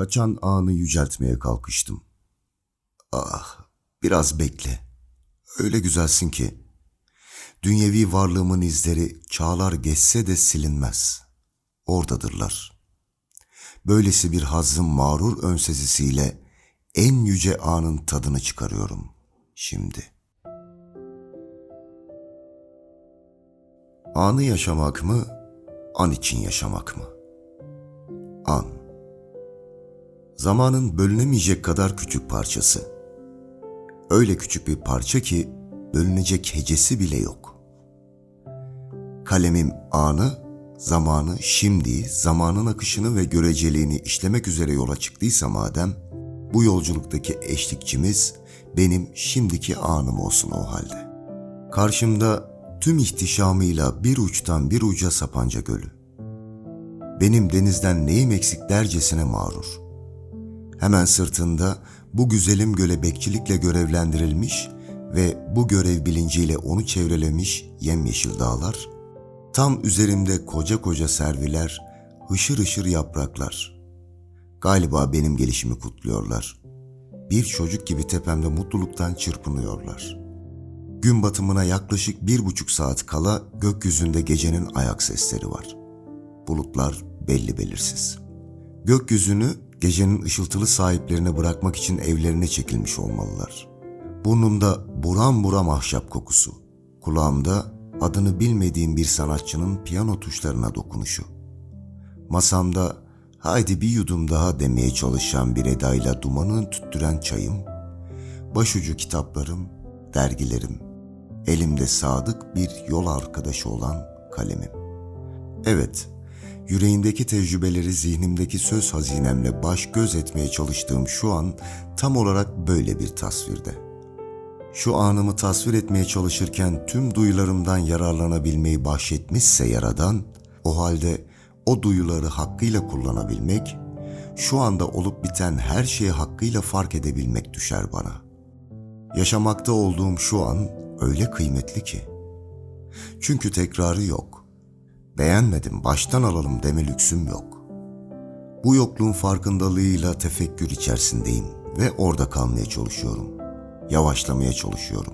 Kaçan anı yüceltmeye kalkıştım. Ah, biraz bekle. Öyle güzelsin ki. Dünyevi varlığımın izleri çağlar geçse de silinmez. Oradadırlar. Böylesi bir hazzın mağrur önsezisiyle en yüce anın tadını çıkarıyorum şimdi. Anı yaşamak mı, an için yaşamak mı? An. Zamanın bölünemeyecek kadar küçük parçası. Öyle küçük bir parça ki bölünecek hecesi bile yok. Kalemim anı, zamanı, şimdi, zamanın akışını ve göreceliğini işlemek üzere yola çıktıysa madem, bu yolculuktaki eşlikçimiz benim şimdiki anım olsun o halde. Karşımda tüm ihtişamıyla bir uçtan bir uca Sapanca Gölü. Benim denizden neyim eksik dercesine mağrur. Hemen sırtında bu güzelim göle bekçilikle görevlendirilmiş ve bu görev bilinciyle onu çevrelemiş yemyeşil dağlar, tam üzerimde koca koca serviler, hışır hışır yapraklar. Galiba benim gelişimi kutluyorlar. Bir çocuk gibi tepemde mutluluktan çırpınıyorlar. Gün batımına yaklaşık bir buçuk saat kala gökyüzünde gecenin ayak sesleri var. Bulutlar belli belirsiz. Gökyüzünü gecenin ışıltılı sahiplerine bırakmak için evlerine çekilmiş olmalılar. Burnumda buram buram ahşap kokusu. Kulağımda adını bilmediğim bir sanatçının piyano tuşlarına dokunuşu. Masamda haydi bir yudum daha demeye çalışan bir edayla dumanını tüttüren çayım, başucu kitaplarım, dergilerim, elimde sadık bir yol arkadaşı olan kalemim. Evet, yüreğimdeki tecrübeleri zihnimdeki söz hazinemle baş göz etmeye çalıştığım şu an tam olarak böyle bir tasvirde. Şu anımı tasvir etmeye çalışırken tüm duyularımdan yararlanabilmeyi bahşetmişse Yaradan, o halde o duyuları hakkıyla kullanabilmek, şu anda olup biten her şeyi hakkıyla fark edebilmek düşer bana. Yaşamakta olduğum şu an öyle kıymetli ki. Çünkü tekrarı yok. Beğenmedim, baştan alalım deme lüksüm yok. Bu yokluğun farkındalığıyla tefekkür içerisindeyim ve orada kalmaya çalışıyorum. Yavaşlamaya çalışıyorum.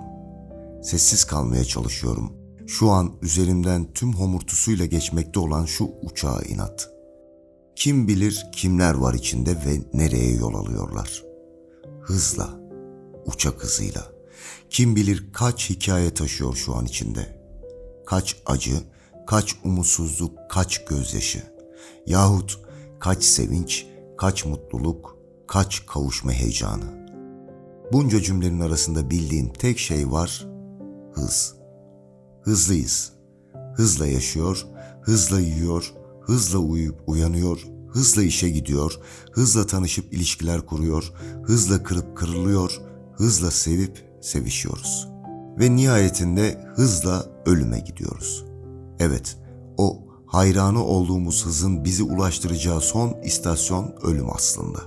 Sessiz kalmaya çalışıyorum. Şu an üzerimden tüm homurtusuyla geçmekte olan şu uçağa inat. Kim bilir kimler var içinde ve nereye yol alıyorlar. Hızla, uçak hızıyla. Kim bilir kaç hikaye taşıyor şu an içinde. Kaç acı, kaç umutsuzluk, kaç gözyaşı. Yahut kaç sevinç, kaç mutluluk, kaç kavuşma heyecanı. Bunca cümlenin arasında bildiğim tek şey var, hız. Hızlıyız. Hızla yaşıyor, hızla yiyor, hızla uyuyup uyanıyor, hızla işe gidiyor, hızla tanışıp ilişkiler kuruyor, hızla kırıp kırılıyor, hızla sevip sevişiyoruz. Ve nihayetinde hızla ölüme gidiyoruz. Evet, o hayranı olduğumuz hızın bizi ulaştıracağı son istasyon ölüm aslında.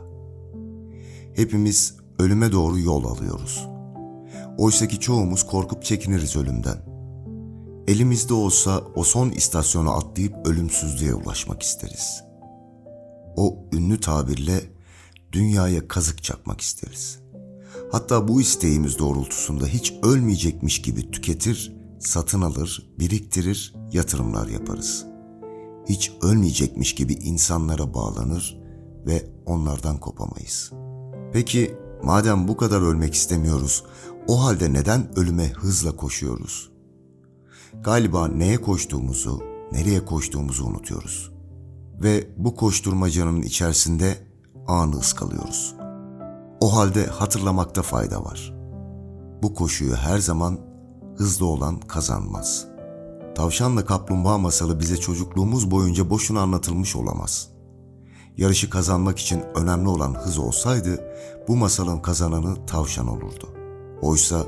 Hepimiz ölüme doğru yol alıyoruz. Oysaki çoğumuz korkup çekiniriz ölümden. Elimizde olsa o son istasyona atlayıp ölümsüzlüğe ulaşmak isteriz. O ünlü tabirle dünyaya kazık çakmak isteriz. Hatta bu isteğimiz doğrultusunda hiç ölmeyecekmiş gibi tüketir, satın alır, biriktirir, yatırımlar yaparız. Hiç ölmeyecekmiş gibi insanlara bağlanır ve onlardan kopamayız. Peki madem bu kadar ölmek istemiyoruz, o halde neden ölüme hızla koşuyoruz? Galiba neye koştuğumuzu, nereye koştuğumuzu unutuyoruz. Ve bu koşturmacanın içerisinde anı ıskalıyoruz. O halde hatırlamakta fayda var. Bu koşuyu her zaman hızlı olan kazanmaz. Tavşanla kaplumbağa masalı bize çocukluğumuz boyunca boşuna anlatılmış olamaz. Yarışı kazanmak için önemli olan hız olsaydı bu masalın kazananı tavşan olurdu. Oysa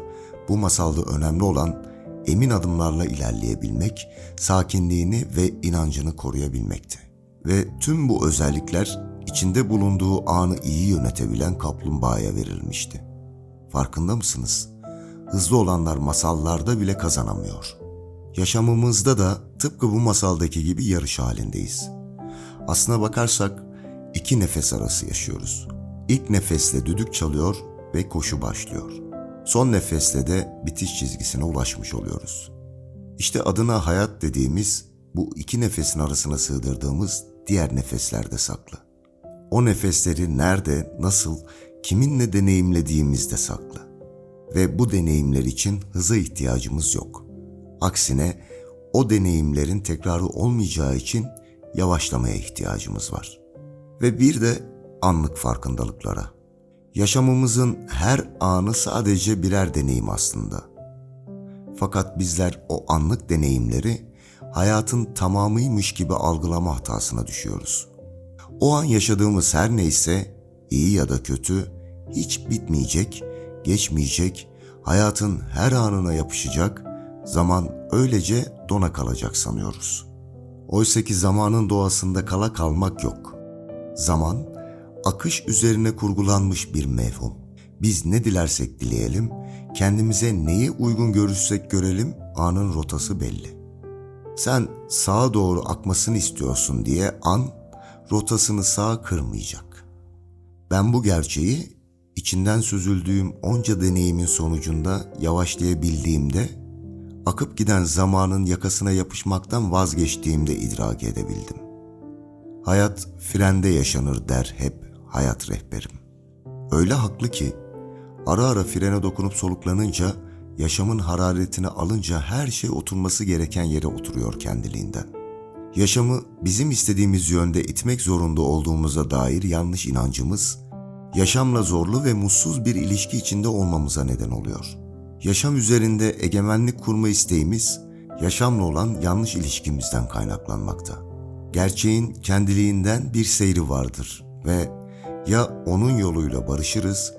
bu masalda önemli olan emin adımlarla ilerleyebilmek, sakinliğini ve inancını koruyabilmekti. Ve tüm bu özellikler içinde bulunduğu anı iyi yönetebilen kaplumbağaya verilmişti. Farkında mısınız? Hızlı olanlar masallarda bile kazanamıyor. Yaşamımızda da tıpkı bu masaldaki gibi yarış halindeyiz. Aslına bakarsak iki nefes arası yaşıyoruz. İlk nefesle düdük çalıyor ve koşu başlıyor. Son nefesle de bitiş çizgisine ulaşmış oluyoruz. İşte adına hayat dediğimiz bu iki nefesin arasına sığdırdığımız diğer nefeslerde saklı. O nefesleri nerede, nasıl, kiminle deneyimlediğimizde saklı. Ve bu deneyimler için hıza ihtiyacımız yok. Aksine o deneyimlerin tekrarı olmayacağı için yavaşlamaya ihtiyacımız var. Ve bir de anlık farkındalıklara. Yaşamımızın her anı sadece birer deneyim aslında. Fakat bizler o anlık deneyimleri hayatın tamamıymış gibi algılama hatasına düşüyoruz. O an yaşadığımız her neyse, iyi ya da kötü, hiç bitmeyecek, geçmeyecek, hayatın her anına yapışacak, zaman öylece dona kalacak sanıyoruz. Oysa ki zamanın doğasında kala kalmak yok. Zaman, akış üzerine kurgulanmış bir mevhum. Biz ne dilersek dileyelim, kendimize neyi uygun görürsek görelim, anın rotası belli. Sen sağa doğru akmasını istiyorsun diye an, rotasını sağa kırmayacak. Ben bu gerçeği içinden süzüldüğüm onca deneyimin sonucunda yavaşlayabildiğimde, akıp giden zamanın yakasına yapışmaktan vazgeçtiğimde idrak edebildim. Hayat frende yaşanır der hep hayat rehberim. Öyle haklı ki ara ara frene dokunup soluklanınca yaşamın hararetini alınca her şey oturması gereken yere oturuyor kendiliğinden. Yaşamı bizim istediğimiz yönde itmek zorunda olduğumuza dair yanlış inancımız, yaşamla zorlu ve mutsuz bir ilişki içinde olmamıza neden oluyor. Yaşam üzerinde egemenlik kurma isteğimiz, yaşamla olan yanlış ilişkimizden kaynaklanmakta. Gerçeğin kendiliğinden bir seyri vardır ve ya onun yoluyla barışırız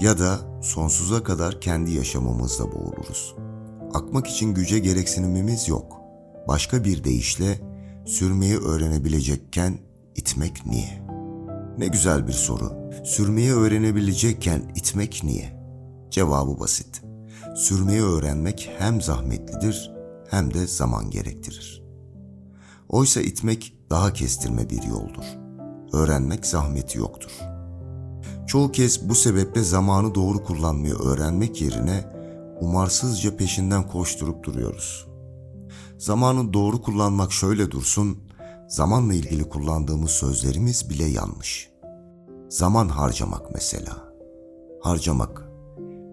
ya da sonsuza kadar kendi yaşamımızda boğuluruz. Akmak için güce gereksinimimiz yok. Başka bir deyişle sürmeyi öğrenebilecekken itmek niye? Ne güzel bir soru. Sürmeyi öğrenebilecekken itmek niye? Cevabı basit. Sürmeyi öğrenmek hem zahmetlidir hem de zaman gerektirir. Oysa itmek daha kestirme bir yoldur. Öğrenmek zahmeti yoktur. Çoğu kez bu sebeple zamanı doğru kullanmayı öğrenmek yerine umarsızca peşinden koşturup duruyoruz. Zamanı doğru kullanmak şöyle dursun, zamanla ilgili kullandığımız sözlerimiz bile yanlış. Zaman harcamak mesela. Harcamak,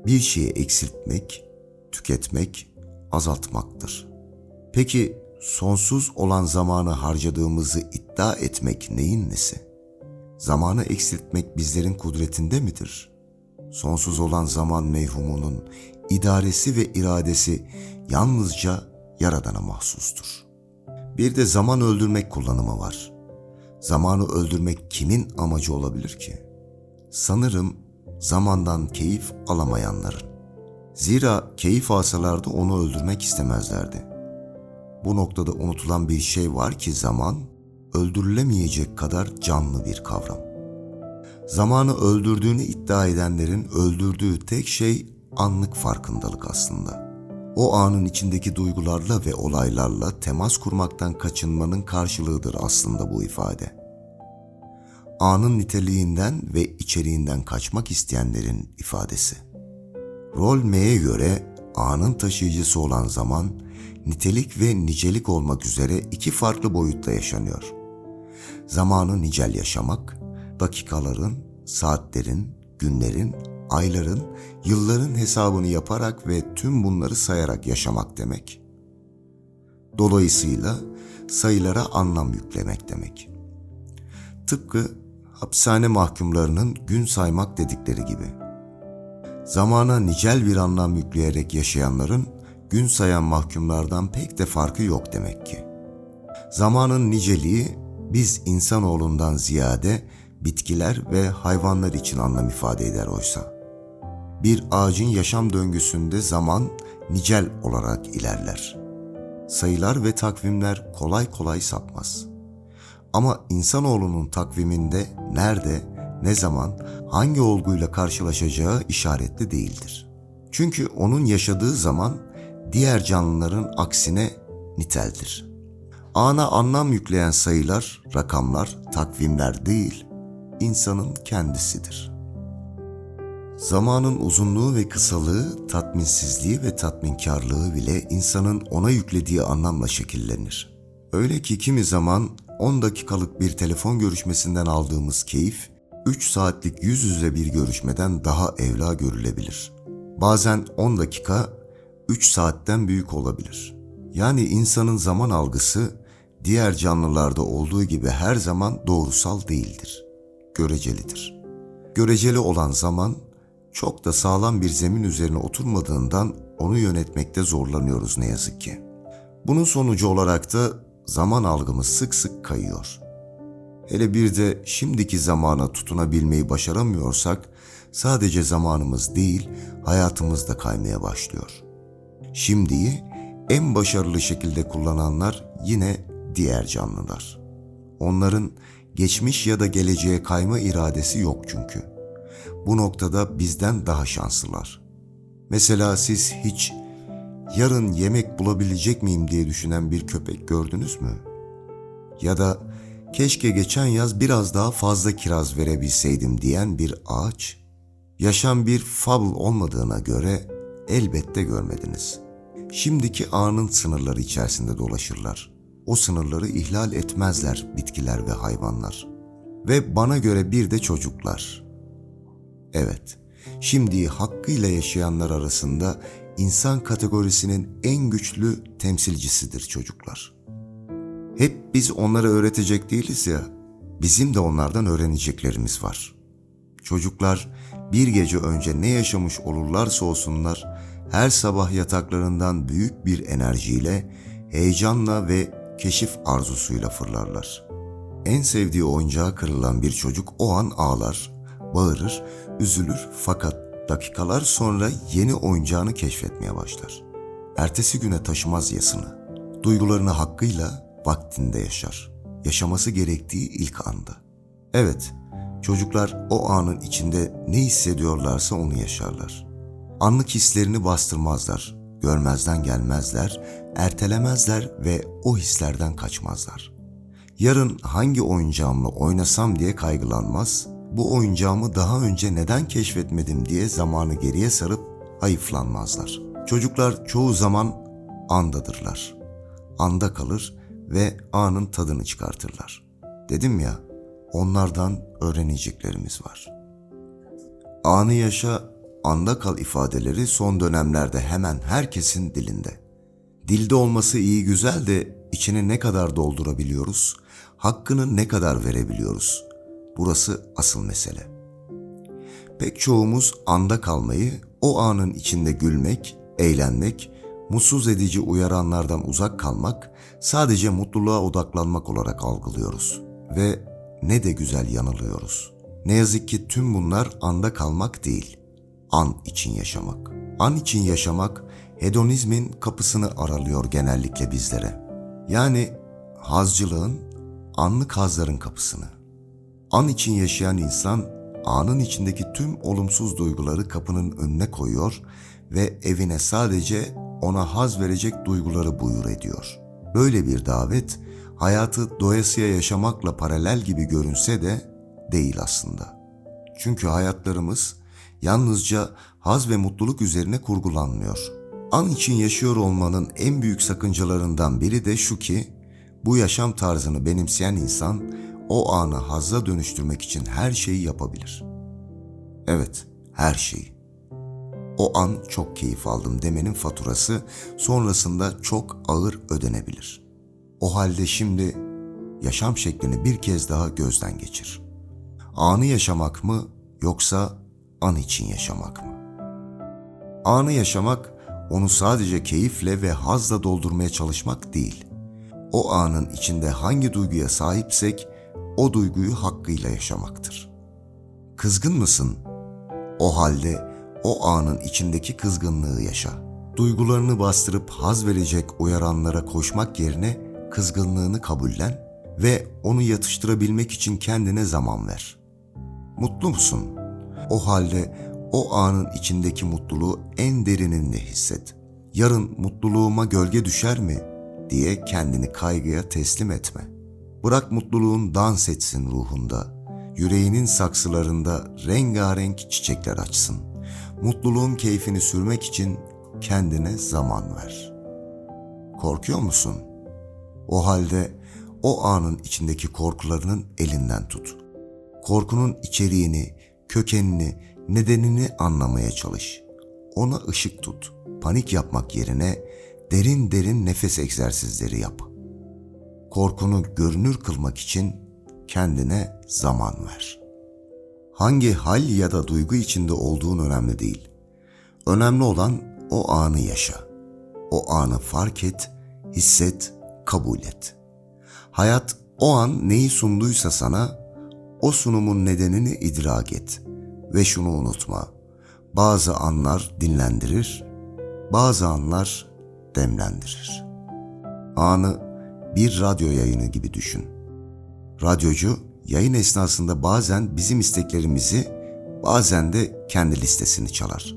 bir şeyi eksiltmek, tüketmek, azaltmaktır. Peki sonsuz olan zamanı harcadığımızı iddia etmek neyin nesi? Zamanı eksiltmek bizlerin kudretinde midir? Sonsuz olan zaman mevhumunun idaresi ve iradesi yalnızca Yaradan'a mahsustur. Bir de zaman öldürmek kullanımı var. Zamanı öldürmek kimin amacı olabilir ki? Sanırım zamandan keyif alamayanların. Zira keyif alsalardı onu öldürmek istemezlerdi. Bu noktada unutulan bir şey var ki zaman öldürülemeyecek kadar canlı bir kavram. Zamanı öldürdüğünü iddia edenlerin öldürdüğü tek şey anlık farkındalık aslında. O anın içindeki duygularla ve olaylarla temas kurmaktan kaçınmanın karşılığıdır aslında bu ifade. Anın niteliğinden ve içeriğinden kaçmak isteyenlerin ifadesi. Rol M'ye göre anın taşıyıcısı olan zaman, nitelik ve nicelik olmak üzere iki farklı boyutta yaşanıyor. Zamanı nicel yaşamak, dakikaların, saatlerin, günlerin, ayların, yılların hesabını yaparak ve tüm bunları sayarak yaşamak demek. Dolayısıyla sayılara anlam yüklemek demek. Tıpkı hapishane mahkumlarının gün saymak dedikleri gibi. Zamana nicel bir anlam yükleyerek yaşayanların gün sayan mahkumlardan pek de farkı yok demek ki. Zamanın niceliği biz insanoğlundan ziyade bitkiler ve hayvanlar için anlam ifade eder oysa. Bir ağacın yaşam döngüsünde zaman nicel olarak ilerler. Sayılar ve takvimler kolay kolay sapmaz. Ama insanoğlunun takviminde nerede, ne zaman, hangi olguyla karşılaşacağı işaretli değildir. Çünkü onun yaşadığı zaman diğer canlıların aksine niteldir. Ana anlam yükleyen sayılar, rakamlar, takvimler değil, insanın kendisidir. Zamanın uzunluğu ve kısalığı, tatminsizliği ve tatminkarlığı bile insanın ona yüklediği anlamla şekillenir. Öyle ki kimi zaman 10 dakikalık bir telefon görüşmesinden aldığımız keyif, 3 saatlik yüz yüze bir görüşmeden daha evla görülebilir. Bazen 10 dakika 3 saatten büyük olabilir. Yani insanın zaman algısı diğer canlılarda olduğu gibi her zaman doğrusal değildir. Görecelidir. Göreceli olan zaman çok da sağlam bir zemin üzerine oturmadığından onu yönetmekte zorlanıyoruz ne yazık ki. Bunun sonucu olarak da zaman algımız sık sık kayıyor. Hele bir de şimdiki zamana tutunabilmeyi başaramıyorsak sadece zamanımız değil hayatımız da kaymaya başlıyor. Şimdiyi en başarılı şekilde kullananlar yine diğer canlılar. Onların geçmiş ya da geleceğe kayma iradesi yok çünkü. Bu noktada bizden daha şanslılar. Mesela siz hiç yarın yemek bulabilecek miyim diye düşünen bir köpek gördünüz mü? Ya da keşke geçen yaz biraz daha fazla kiraz verebilseydim diyen bir ağaç? Yaşam bir fabl olmadığına göre elbette görmediniz. Şimdiki anın sınırları içerisinde dolaşırlar. O sınırları ihlal etmezler bitkiler ve hayvanlar. Ve bana göre bir de çocuklar. Evet, şimdi hakkıyla yaşayanlar arasında insan kategorisinin en güçlü temsilcisidir çocuklar. Hep biz onlara öğretecek değiliz ya, bizim de onlardan öğreneceklerimiz var. Çocuklar bir gece önce ne yaşamış olurlarsa olsunlar, her sabah yataklarından büyük bir enerjiyle, heyecanla ve keşif arzusuyla fırlarlar. En sevdiği oyuncağı kırılan bir çocuk o an ağlar, bağırır, üzülür fakat dakikalar sonra yeni oyuncağını keşfetmeye başlar. Ertesi güne taşımaz yasını. Duygularını hakkıyla vaktinde yaşar. Yaşaması gerektiği ilk anda. Evet, çocuklar o anın içinde ne hissediyorlarsa onu yaşarlar. Anlık hislerini bastırmazlar, görmezden gelmezler, ertelemezler ve o hislerden kaçmazlar. Yarın hangi oyuncağımla oynasam diye kaygılanmaz, bu oyuncağımı daha önce neden keşfetmedim diye zamanı geriye sarıp hayıflanmazlar. Çocuklar çoğu zaman andadırlar. Anda kalır ve anın tadını çıkartırlar. Dedim ya, onlardan öğreneceklerimiz var. Anı yaşa, anda kal ifadeleri son dönemlerde hemen herkesin dilinde. Dilde olması iyi güzel de içini ne kadar doldurabiliyoruz, hakkını ne kadar verebiliyoruz? Burası asıl mesele. Pek çoğumuz anda kalmayı, o anın içinde gülmek, eğlenmek, mutsuz edici uyaranlardan uzak kalmak, sadece mutluluğa odaklanmak olarak algılıyoruz. Ve ne de güzel yanılıyoruz. Ne yazık ki tüm bunlar anda kalmak değil, an için yaşamak. An için yaşamak, hedonizmin kapısını aralıyor genellikle bizlere. Yani hazcılığın, anlık hazların kapısını. An için yaşayan insan, anın içindeki tüm olumsuz duyguları kapının önüne koyuyor ve evine sadece ona haz verecek duyguları buyur ediyor. Böyle bir davet, hayatı doyasıya yaşamakla paralel gibi görünse de değil aslında. Çünkü hayatlarımız yalnızca haz ve mutluluk üzerine kurgulanmıyor. An için yaşıyor olmanın en büyük sakıncalarından biri de şu ki, bu yaşam tarzını benimseyen insan o anı hazza dönüştürmek için her şeyi yapabilir. Evet, her şeyi. O an çok keyif aldım demenin faturası sonrasında çok ağır ödenebilir. O halde şimdi yaşam şeklini bir kez daha gözden geçir. Anı yaşamak mı yoksa an için yaşamak mı? Anı yaşamak onu sadece keyifle ve hazla doldurmaya çalışmak değil. O anın içinde hangi duyguya sahipsek o duyguyu hakkıyla yaşamaktır. Kızgın mısın? O halde o anın içindeki kızgınlığı yaşa. Duygularını bastırıp haz verecek uyaranlara koşmak yerine kızgınlığını kabullen ve onu yatıştırabilmek için kendine zaman ver. Mutlu musun? O halde o anın içindeki mutluluğu en derininde hisset. Yarın mutluluğuma gölge düşer mi diye kendini kaygıya teslim etme. Bırak mutluluğun dans etsin ruhunda. yüreğinin saksılarında rengarenk çiçekler açsın. Mutluluğun keyfini sürmek için kendine zaman ver. Korkuyor musun? O halde o anın içindeki korkularının elinden tut. Korkunun içeriğini, kökenini, nedenini anlamaya çalış. Ona ışık tut. Panik yapmak yerine derin derin nefes egzersizleri yap. Korkunu görünür kılmak için kendine zaman ver. Hangi hal ya da duygu içinde olduğun önemli değil. Önemli olan o anı yaşa. O anı fark et, hisset, kabul et. Hayat o an neyi sunduysa sana o sunumun nedenini idrak et ve şunu unutma. Bazı anlar dinlendirir, bazı anlar demlendirir. Anı bir radyo yayını gibi düşün. Radyocu yayın esnasında bazen bizim isteklerimizi, bazen de kendi listesini çalar.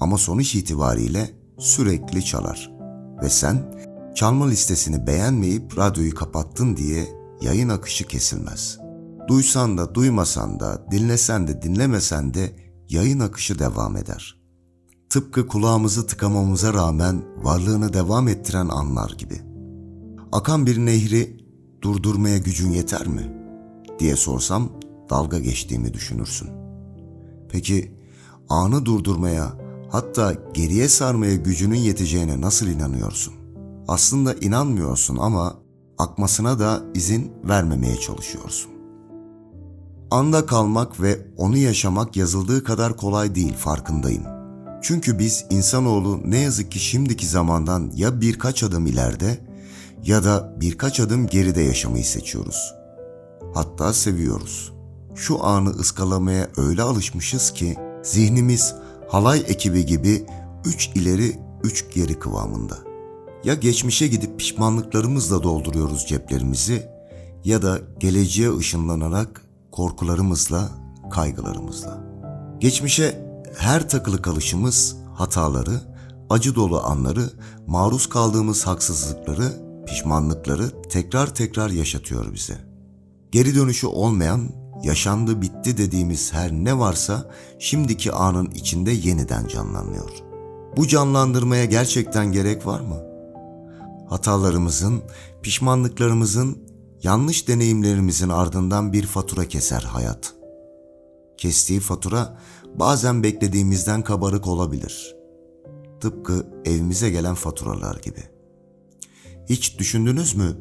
Ama sonuç itibariyle sürekli çalar. Ve sen çalma listesini beğenmeyip radyoyu kapattın diye yayın akışı kesilmez. Duysan da duymasan da, dinlesen de dinlemesen de yayın akışı devam eder. Tıpkı kulağımızı tıkamamıza rağmen varlığını devam ettiren anlar gibi. Akan bir nehri durdurmaya gücün yeter mi? diye sorsam dalga geçtiğimi düşünürsün. Peki anı durdurmaya hatta geriye sarmaya gücünün yeteceğine nasıl inanıyorsun? Aslında inanmıyorsun ama akmasına da izin vermemeye çalışıyorsun. Anda kalmak ve onu yaşamak yazıldığı kadar kolay değil farkındayım. Çünkü biz insanoğlu ne yazık ki şimdiki zamandan ya birkaç adım ileride ya da birkaç adım geride yaşamayı seçiyoruz. Hatta seviyoruz. Şu anı ıskalamaya öyle alışmışız ki zihnimiz halay ekibi gibi üç ileri üç geri kıvamında. Ya geçmişe gidip pişmanlıklarımızla dolduruyoruz ceplerimizi ya da geleceğe ışınlanarak korkularımızla, kaygılarımızla. Geçmişe her takılı kalışımız hataları, acı dolu anları, maruz kaldığımız haksızlıkları, pişmanlıkları tekrar tekrar yaşatıyor bize. Geri dönüşü olmayan, yaşandı bitti dediğimiz her ne varsa şimdiki anın içinde yeniden canlanıyor. Bu canlandırmaya gerçekten gerek var mı? Hatalarımızın, pişmanlıklarımızın, yanlış deneyimlerimizin ardından bir fatura keser hayat. Kestiği fatura bazen beklediğimizden kabarık olabilir. Tıpkı evimize gelen faturalar gibi. Hiç düşündünüz mü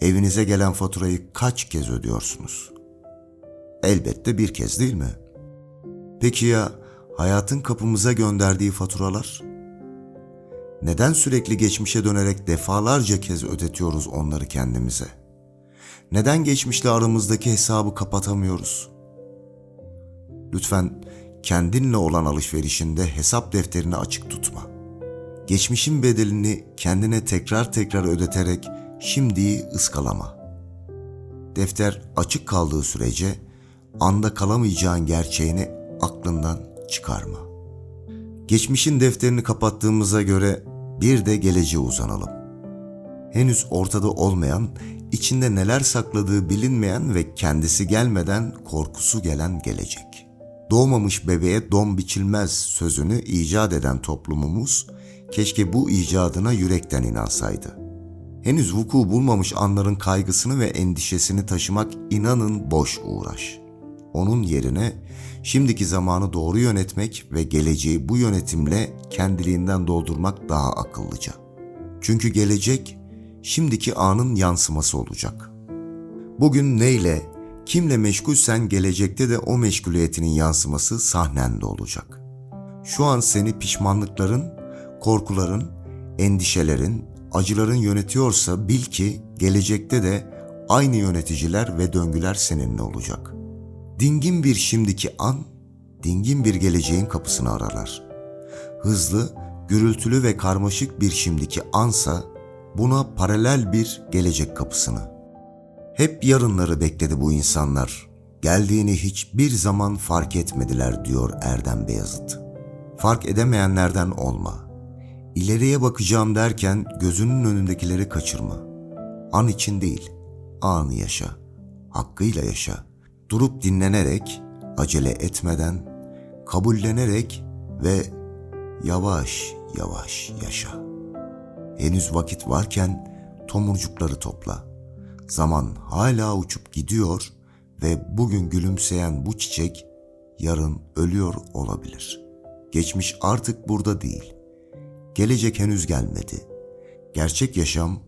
evinize gelen faturayı kaç kez ödüyorsunuz? Elbette bir kez değil mi? Peki ya hayatın kapımıza gönderdiği faturalar? Neden sürekli geçmişe dönerek defalarca kez ödetiyoruz onları kendimize? Neden geçmişle aramızdaki hesabı kapatamıyoruz? Lütfen kendinle olan alışverişinde hesap defterini açık tutma. Geçmişin bedelini kendine tekrar tekrar ödeterek şimdiyi ıskalama. Defter açık kaldığı sürece anda kalamayacağın gerçeğini aklından çıkarma. Geçmişin defterini kapattığımıza göre bir de geleceğe uzanalım. Henüz ortada olmayan, içinde neler sakladığı bilinmeyen ve kendisi gelmeden korkusu gelen gelecek. Doğmamış bebeğe don biçilmez sözünü icat eden toplumumuz keşke bu icadına yürekten inansaydı. Henüz vuku bulmamış anların kaygısını ve endişesini taşımak inanın boş uğraş. Onun yerine şimdiki zamanı doğru yönetmek ve geleceği bu yönetimle kendiliğinden doldurmak daha akıllıca. Çünkü gelecek şimdiki anın yansıması olacak. Bugün neyle, kimle meşgulsen gelecekte de o meşguliyetinin yansıması sahnende olacak. Şu an seni pişmanlıkların, korkuların, endişelerin, acıların yönetiyorsa bil ki gelecekte de aynı yöneticiler ve döngüler seninle olacak. Dingin bir şimdiki an, dingin bir geleceğin kapısını aralar. Hızlı, gürültülü ve karmaşık bir şimdiki ansa buna paralel bir gelecek kapısını. Hep yarınları bekledi bu insanlar. Geldiğini hiçbir zaman fark etmediler diyor Erdem Beyazıt. Fark edemeyenlerden olma. İleriye bakacağım derken gözünün önündekileri kaçırma. An için değil, anı yaşa. Hakkıyla yaşa. Durup dinlenerek, acele etmeden, kabullenerek ve yavaş yavaş yaşa. Henüz vakit varken tomurcukları topla. Zaman hala uçup gidiyor ve bugün gülümseyen bu çiçek yarın ölüyor olabilir. Geçmiş artık burada değil. Gelecek henüz gelmedi. Gerçek yaşam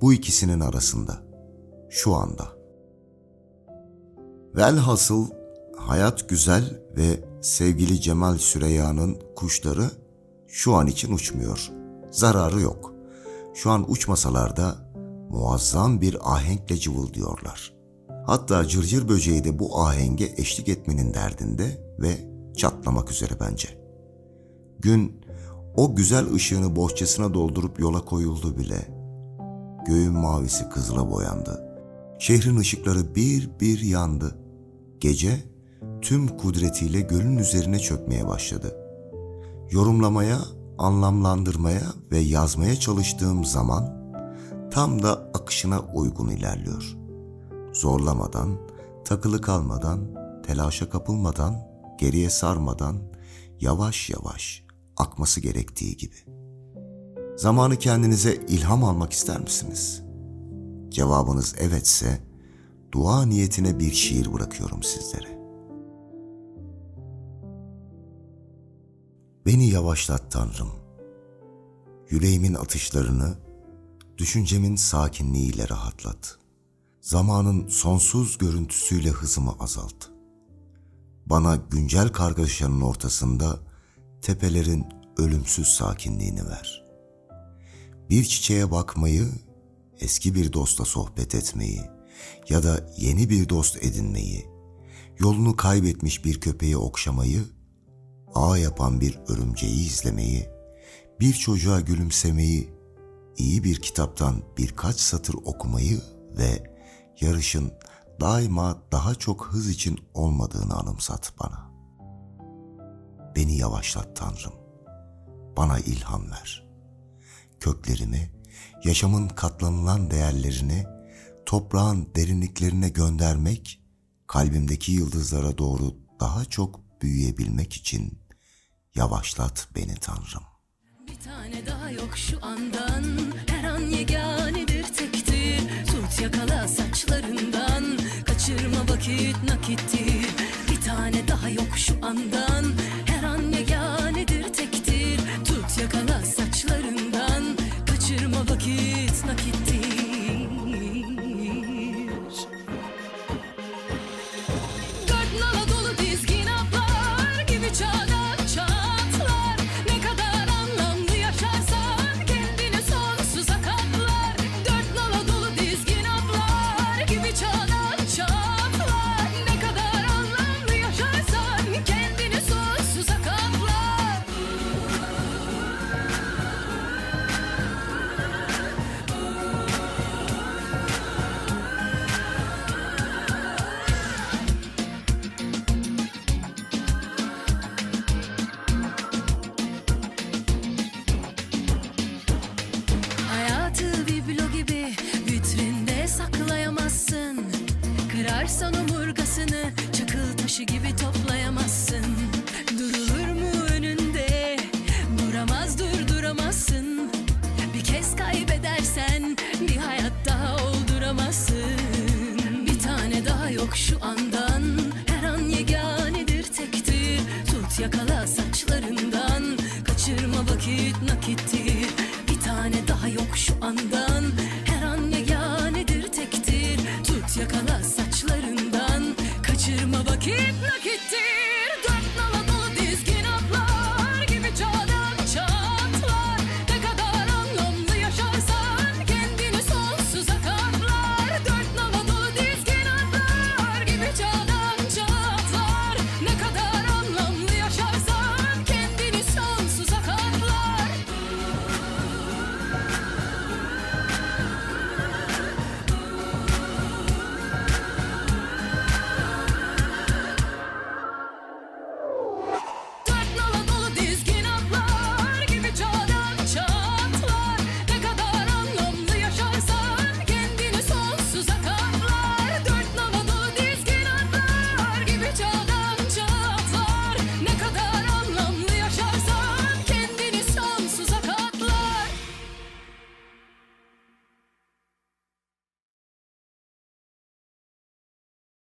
bu ikisinin arasında. Şu anda. Velhasıl hayat güzel ve sevgili Cemal Süreyya'nın kuşları şu an için uçmuyor. Zararı yok. Şu an uçmasalar da muazzam bir ahenkle cıvıldıyorlar. Hatta cırcır böceği de bu ahenge eşlik etmenin derdinde ve çatlamak üzere bence. Gün o güzel ışığını bohçasına doldurup yola koyuldu bile. Göğün mavisi kızıla boyandı. Şehrin ışıkları bir bir yandı. Gece tüm kudretiyle gölün üzerine çökmeye başladı. Yorumlamaya, anlamlandırmaya ve yazmaya çalıştığım zaman tam da akışına uygun ilerliyor. Zorlamadan, takılı kalmadan, telaşa kapılmadan, geriye sarmadan, yavaş yavaş akması gerektiği gibi. Zamanı kendinize ilham almak ister misiniz? Cevabınız evetse, dua niyetine bir şiir bırakıyorum sizlere. Beni yavaşlat Tanrım. Yüreğimin atışlarını, düşüncemin sakinliğiyle rahatlat. Zamanın sonsuz görüntüsüyle hızımı azalt. Bana güncel kargaşanın ortasında tepelerin ölümsüz sakinliğini ver. Bir çiçeğe bakmayı, eski bir dostla sohbet etmeyi ya da yeni bir dost edinmeyi, yolunu kaybetmiş bir köpeği okşamayı, ağ yapan bir örümceği izlemeyi, bir çocuğa gülümsemeyi, iyi bir kitaptan birkaç satır okumayı ve yarışın daima daha çok hız için olmadığını anımsat bana. Beni yavaşlat Tanrım. Bana ilham ver. Köklerimi, yaşamın katlanılan değerlerini toprağın derinliklerine göndermek, kalbimdeki yıldızlara doğru daha çok büyüyebilmek için yavaşlat beni Tanrım. Bir tane daha yok şu andan Her an yeganedir tektir Tut yakala saçlarından Kaçırma vakit nakittir Bir tane daha yok şu andan yeganedir tektir. Tut yakala saçlarından Kırarsan omurgasını çakıl taşı gibi toplayamazsın